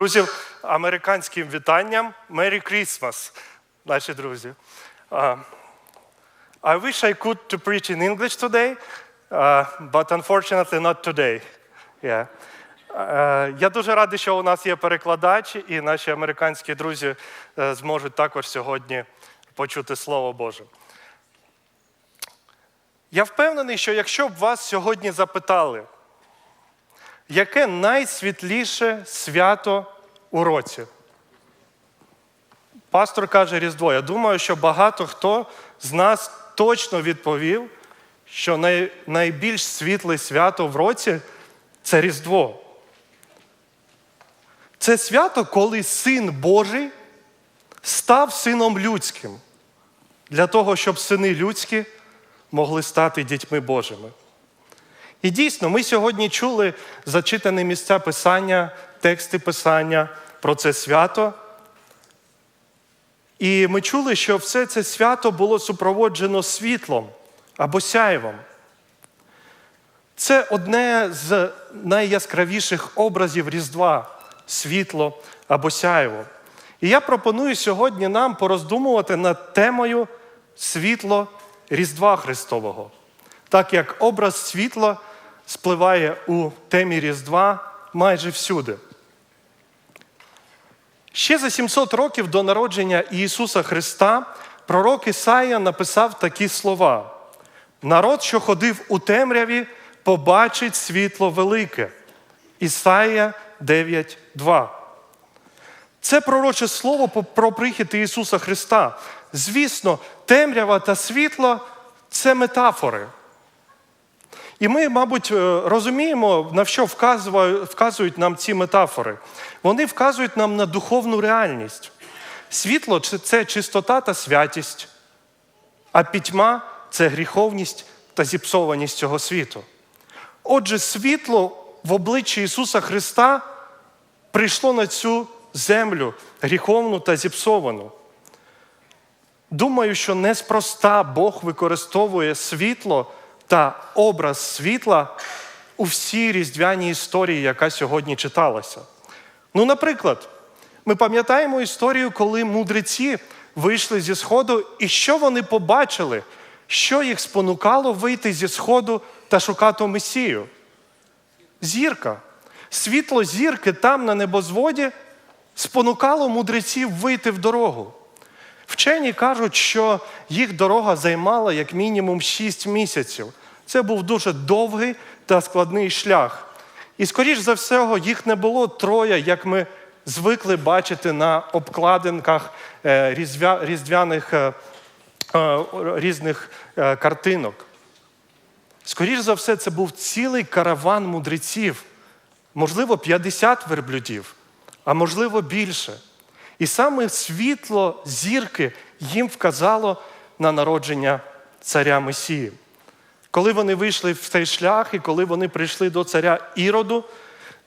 Друзі, американським вітанням Merry Christmas, наші друзі. Uh, I wish I could to preach in English today, uh, but unfortunately not today. Yeah. Я дуже радий, що у нас є перекладач, і наші американські друзі е, зможуть також сьогодні почути Слово Боже. Я впевнений, що якщо б вас сьогодні запитали, яке найсвітліше свято у році? Пастор каже Різдво. Я думаю, що багато хто з нас точно відповів, що най, найбільш світле свято в році це Різдво. Це свято, коли Син Божий став сином людським, для того, щоб сини людські могли стати дітьми Божими. І дійсно, ми сьогодні чули зачитані місця Писання, тексти Писання про це свято. І ми чули, що все це свято було супроводжено світлом або сяєвом. Це одне з найяскравіших образів Різдва світло або сяєво. І я пропоную сьогодні нам пороздумувати над темою світло Різдва Христового, так як образ світла спливає у темі Різдва майже всюди. Ще за 700 років до народження Ісуса Христа пророк Ісаїя написав такі слова: народ, що ходив у темряві, побачить світло велике. Ісаїя 9.2. Це пророче слово про прихід Ісуса Христа. Звісно, темрява та світло це метафори. І ми, мабуть, розуміємо, на що вказують нам ці метафори. Вони вказують нам на духовну реальність. Світло це чистота та святість, а пітьма це гріховність та зіпсованість цього світу. Отже, світло в обличчі Ісуса Христа прийшло на цю землю гріховну та зіпсовану. Думаю, що неспроста Бог використовує світло та образ світла у всій різдвяній історії, яка сьогодні читалася. Ну, наприклад, ми пам'ятаємо історію, коли мудреці вийшли зі Сходу, і що вони побачили, що їх спонукало вийти зі Сходу та шукати Месію? Зірка. Світло зірки там, на небозводі, спонукало мудреців вийти в дорогу. Вчені кажуть, що їх дорога займала як мінімум 6 місяців. Це був дуже довгий та складний шлях. І, скоріш за все, їх не було троє, як ми звикли бачити на обкладинках різдвяних різних картинок. Скоріш за все, це був цілий караван мудреців, можливо, 50 верблюдів, а можливо більше. І саме світло зірки їм вказало на народження царя Месії. Коли вони вийшли в цей шлях і коли вони прийшли до царя Іроду,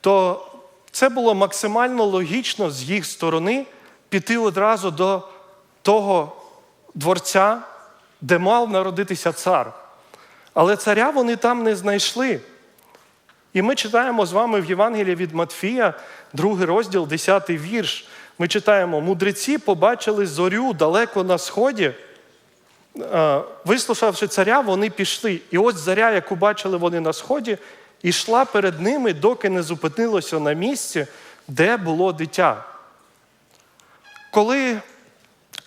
то це було максимально логічно з їх сторони піти одразу до того дворця, де мав народитися цар. Але царя вони там не знайшли. І ми читаємо з вами в Євангелії від Матфія, другий розділ, 10 вірш. Ми читаємо: мудреці побачили зорю далеко на сході. Вислушавши царя, вони пішли. І ось заря, яку бачили вони на сході, йшла перед ними, доки не зупинилося на місці, де було дитя. Коли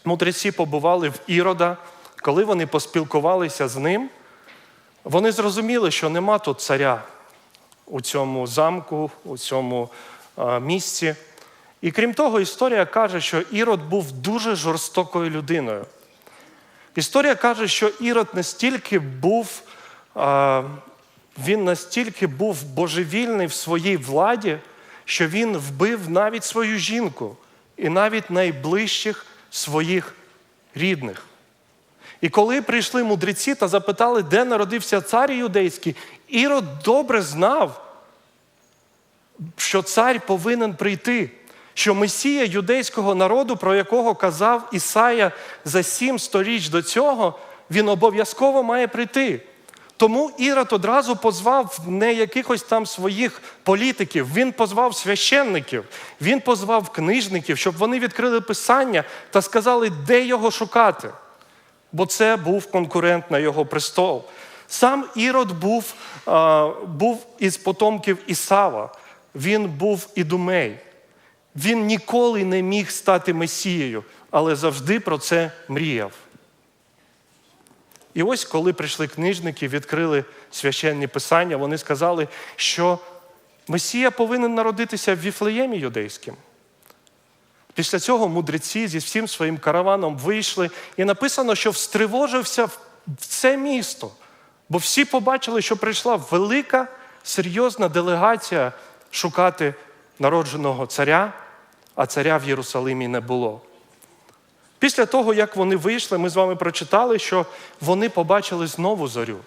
мудреці побували в Ірода, коли вони поспілкувалися з ним, вони зрозуміли, що нема тут царя у цьому замку, у цьому місці. І крім того, історія каже, що Ірод був дуже жорстокою людиною. Історія каже, що Ірод настільки був, він настільки був божевільний в своїй владі, що він вбив навіть свою жінку і навіть найближчих своїх рідних. І коли прийшли мудреці та запитали, де народився цар юдейський, Ірод добре знав, що цар повинен прийти що Месія юдейського народу, про якого казав Ісая за сім сторіч до цього, він обов'язково має прийти. Тому Ірод одразу позвав не якихось там своїх політиків, він позвав священників, він позвав книжників, щоб вони відкрили писання та сказали, де його шукати. Бо це був конкурент на його престол. Сам Ірод був, був із потомків Ісава, він був ідумей. Він ніколи не міг стати Месією, але завжди про це мріяв. І ось, коли прийшли книжники, відкрили священні писання, вони сказали, що Месія повинен народитися в Віфлеємі юдейським. Після цього мудреці зі всім своїм караваном вийшли, і написано, що встривожився в це місто, бо всі побачили, що прийшла велика серйозна делегація шукати народженого царя, а царя в Єрусалимі не було. Після того, як вони вийшли, ми з вами прочитали, що вони побачили знову зорю.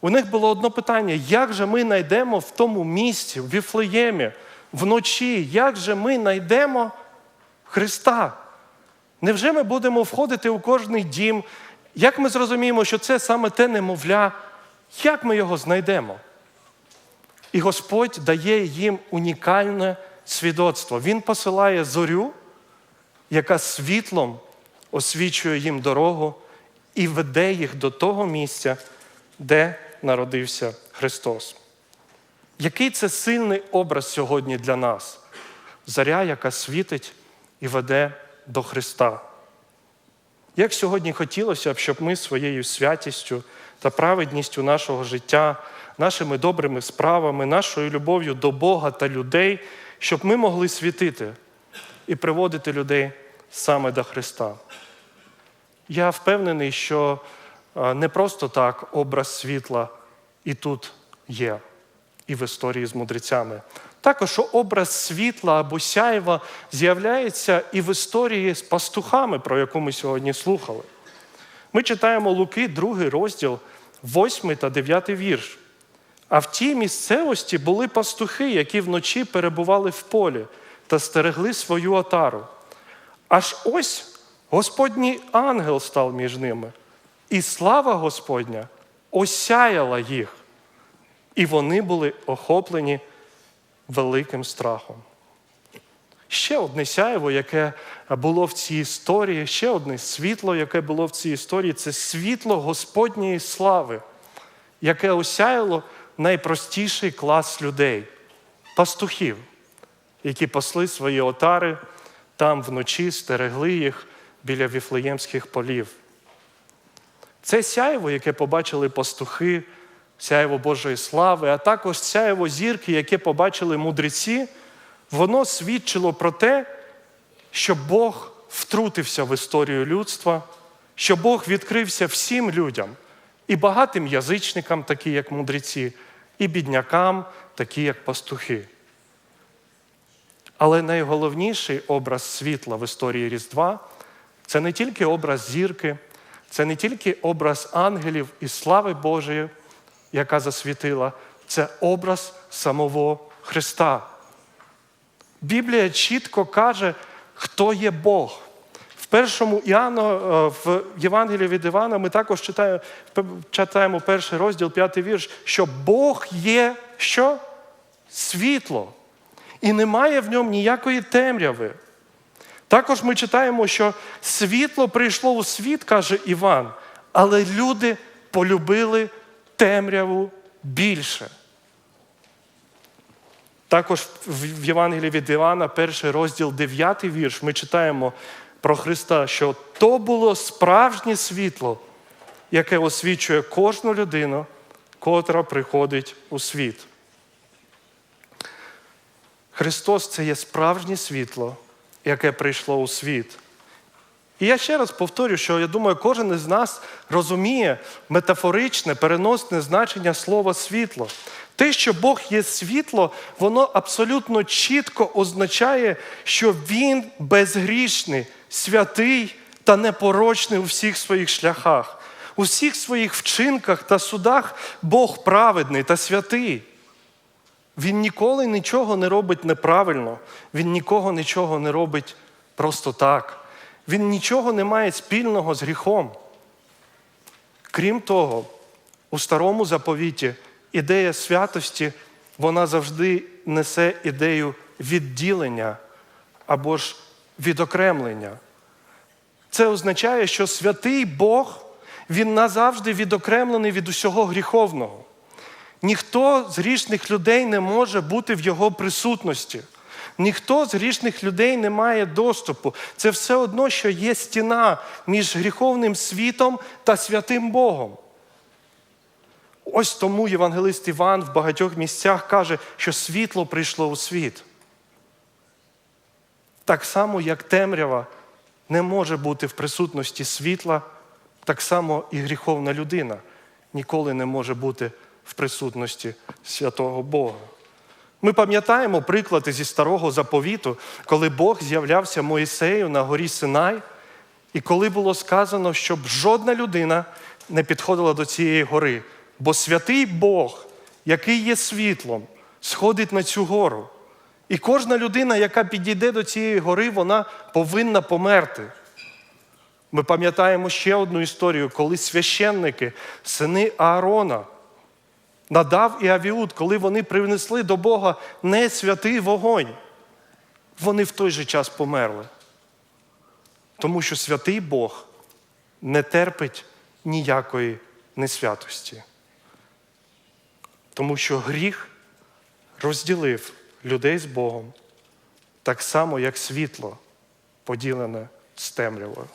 У них було одне питання: як же ми знайдемо в тому місці, в Віфлеємі, вночі, як же ми знайдемо Христа? Невже ми будемо входити у кожний дім? Як ми зрозуміємо, що це саме те немовля? Як ми його знайдемо? І Господь дає їм унікальне свідоцтво. Він посилає зорю, яка світлом освічує їм дорогу і веде їх до того місця, де народився Христос. Який це сильний образ сьогодні для нас? Заря, яка світить і веде до Христа. Як сьогодні хотілося б, щоб ми своєю святістю та праведністю нашого життя, нашими добрими справами, нашою любов'ю до Бога та людей, щоб ми могли світити і приводити людей саме до Христа. Я впевнений, що не просто так образ світла і тут є, і в історії з мудрецями. Також образ світла або сяєва з'являється і в історії з пастухами, про яку ми сьогодні слухали. Ми читаємо Луки, другий розділ, 8 та 9 вірш. А в тій місцевості були пастухи, які вночі перебували в полі та стерегли свою отару. Аж ось Господній ангел став між ними, і слава Господня осяяла їх, і вони були охоплені великим страхом. Ще одне сяєво, яке було в цій історії, ще одне світло, яке було в цій історії, це світло Господньої слави, яке осяяло найпростіший клас людей пастухів, які пасли свої отари там вночі, стерегли їх біля віфлеємських полів. Це сяєво, яке побачили пастухи, сяєво Божої слави, а також сяєво зірки, яке побачили мудреці, воно свідчило про те, що Бог втрутився в історію людства, що Бог відкрився всім людям, і багатим язичникам, такі як мудреці, і біднякам, такі як пастухи. Але найголовніший образ світла в історії Різдва це не тільки образ зірки, це не тільки образ ангелів і слави Божої, яка засвітила, це образ самого Христа. Біблія чітко каже, хто є Бог. Першому Іоанна, в Євангелії від Івана ми також читаємо, читаємо перший розділ, п'ятий вірш, що Бог є що? Світло. І немає в ньому ніякої темряви. Також ми читаємо, що світло прийшло у світ, каже Іван, але люди полюбили темряву більше. Також в Євангелії від Івана, перший розділ, 9 вірш, ми читаємо про Христа, що то було справжнє світло, яке освічує кожну людину, котра приходить у світ. Христос це є справжнє світло, яке прийшло у світ. І я ще раз повторю, що я думаю, кожен із нас розуміє метафоричне, переносне значення слова світло. Те, що Бог є світло, воно абсолютно чітко означає, що Він безгрішний, святий та непорочний у всіх своїх шляхах. У всіх своїх вчинках та судах Бог праведний та святий. Він ніколи нічого не робить неправильно, він нікого нічого не робить просто так. Він нічого не має спільного з гріхом. Крім того, У старому заповіті ідея святості вона завжди несе ідею відділення або ж відокремлення. Це означає, що святий Бог, він назавжди відокремлений від усього гріховного. Ніхто з грішних людей не може бути в його присутності. Ніхто з грішних людей не має доступу. Це все одно, що є стіна між гріховним світом та святим Богом. Ось тому євангелист Іван в багатьох місцях каже, що світло прийшло у світ. Так само, як темрява не може бути в присутності світла, так само і гріховна людина ніколи не може бути в присутності святого Бога. Ми пам'ятаємо приклади зі старого заповіту, коли Бог з'являвся Моїсею на горі Синай, і коли було сказано, щоб жодна людина не підходила до цієї гори, бо святий Бог, який є світлом, сходить на цю гору. І кожна людина, яка підійде до цієї гори, вона повинна померти. Ми пам'ятаємо ще одну історію, коли священники, сини Аарона, Надав і Авіуд, коли вони принесли до Бога не святий вогонь, вони в той же час померли. Тому що святий Бог не терпить ніякої несвятості. Тому що гріх розділив людей з Богом так само, як світло поділене з темрявою.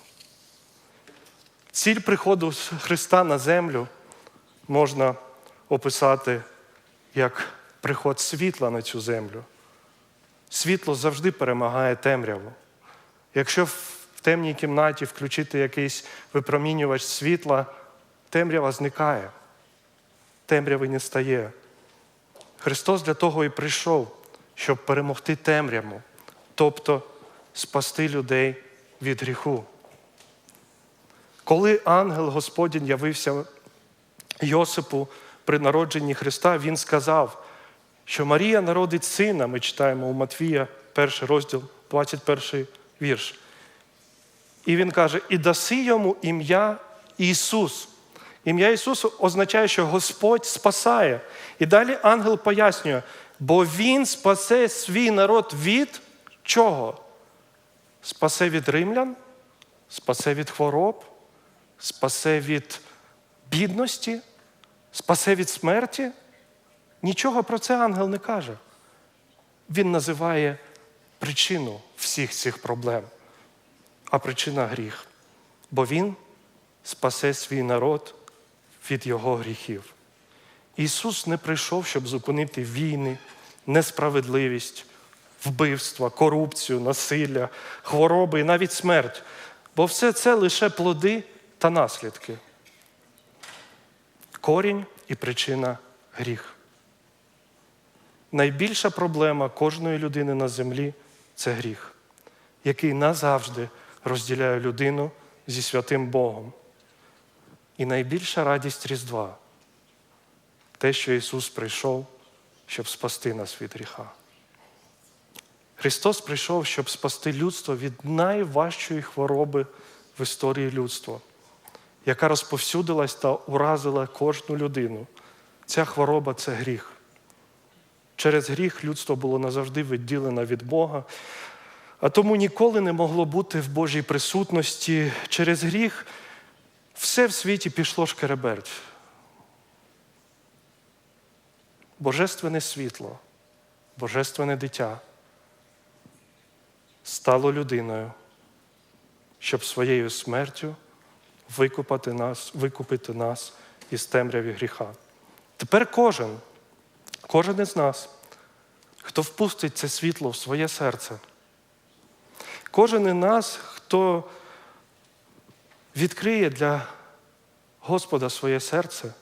Ціль приходу Христа на землю можна описати як приход світла на цю землю. Світло завжди перемагає темряву. Якщо в темній кімнаті включити якийсь випромінювач світла, темрява зникає, темряви не стає. Христос для того і прийшов, щоб перемогти темряву, тобто спасти людей від гріху. Коли ангел Господень явився Йосипу при народженні Христа, він сказав, що Марія народить сина, ми читаємо у Матвія, перший розділ, 21 вірш. І він каже: і даси йому ім'я Ісус. Ім'я Ісусу означає, що Господь спасає. І далі ангел пояснює, бо Він спасе свій народ від чого? Спасе від римлян, спасе від хвороб, спасе від бідності, спасе від смерті. Нічого про це ангел не каже. Він називає причину всіх цих проблем, а причина гріх. Бо Він спасе свій народ від його гріхів. Ісус не прийшов, щоб зупинити війни, несправедливість, вбивства, корупцію, насилля, хвороби і навіть смерть. Бо все це лише плоди та наслідки. Корінь і причина гріх. Найбільша проблема кожної людини на землі це гріх, який назавжди розділяє людину зі святим Богом. І найбільша радість Різдва те, що Ісус прийшов, щоб спасти нас від гріха. Христос прийшов, щоб спасти людство від найважчої хвороби в історії людства, яка розповсюдилась та уразила кожну людину. Ця хвороба це гріх. Через гріх людство було назавжди відділене від Бога, а тому ніколи не могло бути в Божій присутності. Через гріх все в світі пішло шкереберть. Божественне світло, божественне дитя стало людиною, щоб своєю смертю викупати нас, викупити нас із темряві гріха. Тепер кожен, кожен із нас, хто впустить це світло в своє серце, кожен із нас, хто відкриє для Господа своє серце,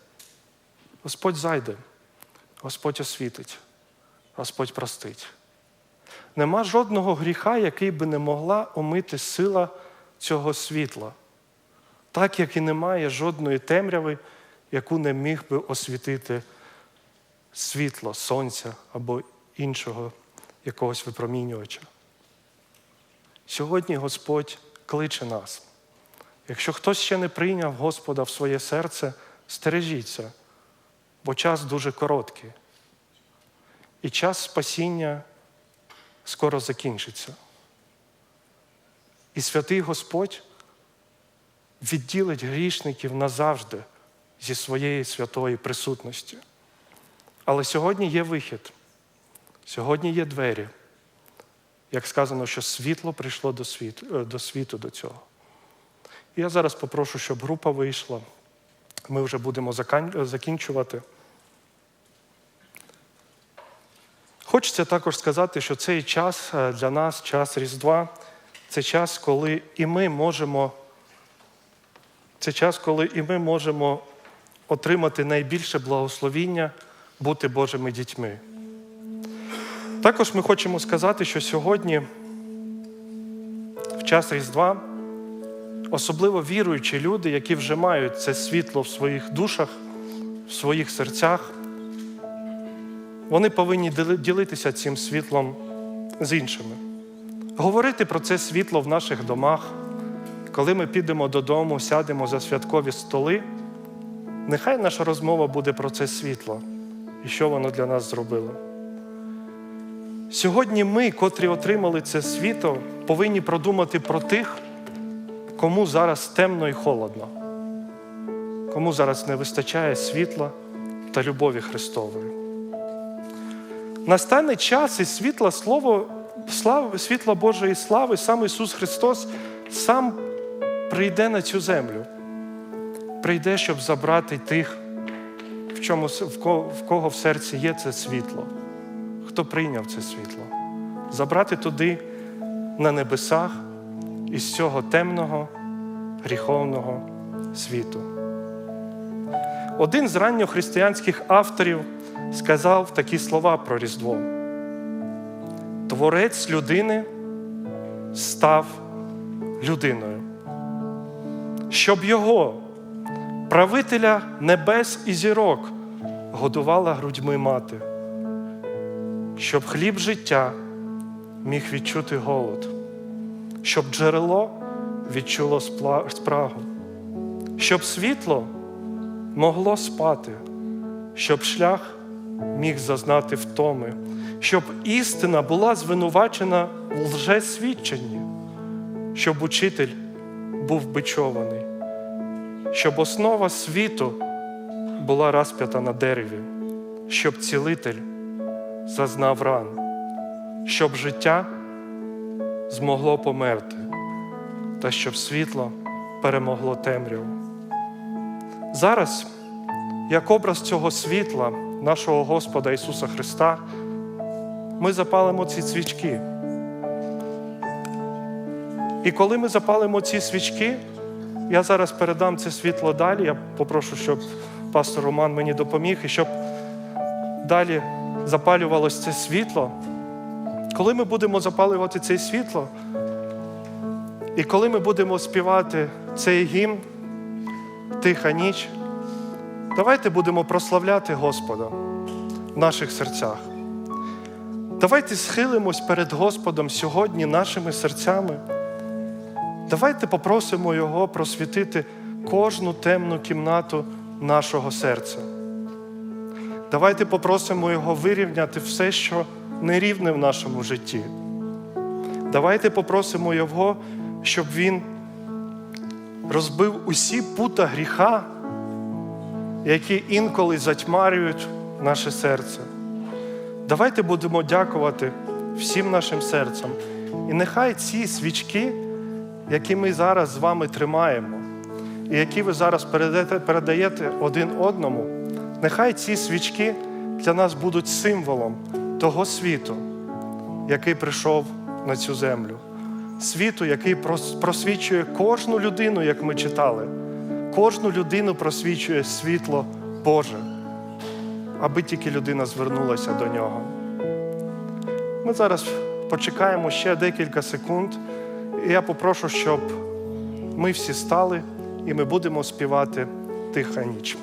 Господь зайде, Господь освітить, Господь простить. Нема жодного гріха, який би не могла омити сила цього світла, так як і немає жодної темряви, яку не міг би освітити світло, сонця або іншого якогось випромінювача. Сьогодні Господь кличе нас. Якщо хтось ще не прийняв Господа в своє серце, стережіться, бо час дуже короткий. І час спасіння скоро закінчиться. І святий Господь відділить грішників назавжди зі своєї святої присутності. Але сьогодні є вихід, сьогодні є двері. Як сказано, що світло прийшло до світу, е, до світу до цього. Я зараз попрошу, щоб група вийшла. Ми вже будемо закінчувати. Хочеться також сказати, що цей час е, для нас, час Різдва, це час, коли і ми можемо, це час, коли і ми можемо отримати найбільше благословіння бути Божими дітьми. Також ми хочемо сказати, що сьогодні, в час Різдва, особливо віруючі люди, які вже мають це світло в своїх душах, в своїх серцях, вони повинні ділитися цим світлом з іншими. Говорити про це світло в наших домах, коли ми підемо додому, сядемо за святкові столи. Нехай наша розмова буде про це світло і що воно для нас зробило. Сьогодні ми, котрі отримали це світло, повинні продумати про тих, кому зараз темно і холодно, кому зараз не вистачає світла та любові Христової. Настане час і світла слово, слави, світла Божої слави, сам Ісус Христос сам прийде на цю землю. Прийде, щоб забрати тих, в, чому, в, кого, в кого в серці є це світло, хто прийняв це світло. Забрати туди, на небесах, із цього темного, гріховного світу. Один з ранньохристиянських авторів сказав такі слова про Різдво. Творець людини став людиною, щоб його, правителя небес і зірок, годувала грудьми мати, щоб хліб життя міг відчути голод, щоб джерело відчуло спрагу, щоб світло могло спати, щоб шлях міг зазнати втоми, щоб істина була звинувачена в лжесвідченні, щоб учитель був бичований, щоб основа світу була розп'ята на дереві, щоб цілитель зазнав ран, щоб життя змогло померти, та щоб світло перемогло темряву. Зараз, як образ цього світла, нашого Господа Ісуса Христа, ми запалимо ці свічки. І коли ми запалимо ці свічки, я зараз передам це світло далі. Я попрошу, щоб пастор Роман мені допоміг, і щоб далі запалювалось це світло. Коли ми будемо запалювати це світло, і коли ми будемо співати цей гімн, тиха ніч, давайте будемо прославляти Господа в наших серцях. Давайте схилимось перед Господом сьогодні нашими серцями. Давайте попросимо Його просвітити кожну темну кімнату нашого серця. Давайте попросимо Його вирівняти все, що нерівне в нашому житті. Давайте попросимо Його, щоб Він розбив усі пута гріха, які інколи затьмарюють наше серце. Давайте будемо дякувати всім нашим серцям. І нехай ці свічки, які ми зараз з вами тримаємо, і які ви зараз передаєте, один одному, нехай ці свічки для нас будуть символом того світу, який прийшов на цю землю. Світу, який просвічує кожну людину, як ми читали. Кожну людину просвічує світло Боже, аби тільки людина звернулася до нього. Ми зараз почекаємо ще декілька секунд, і я попрошу, щоб ми всі стали і ми будемо співати тиха ніч.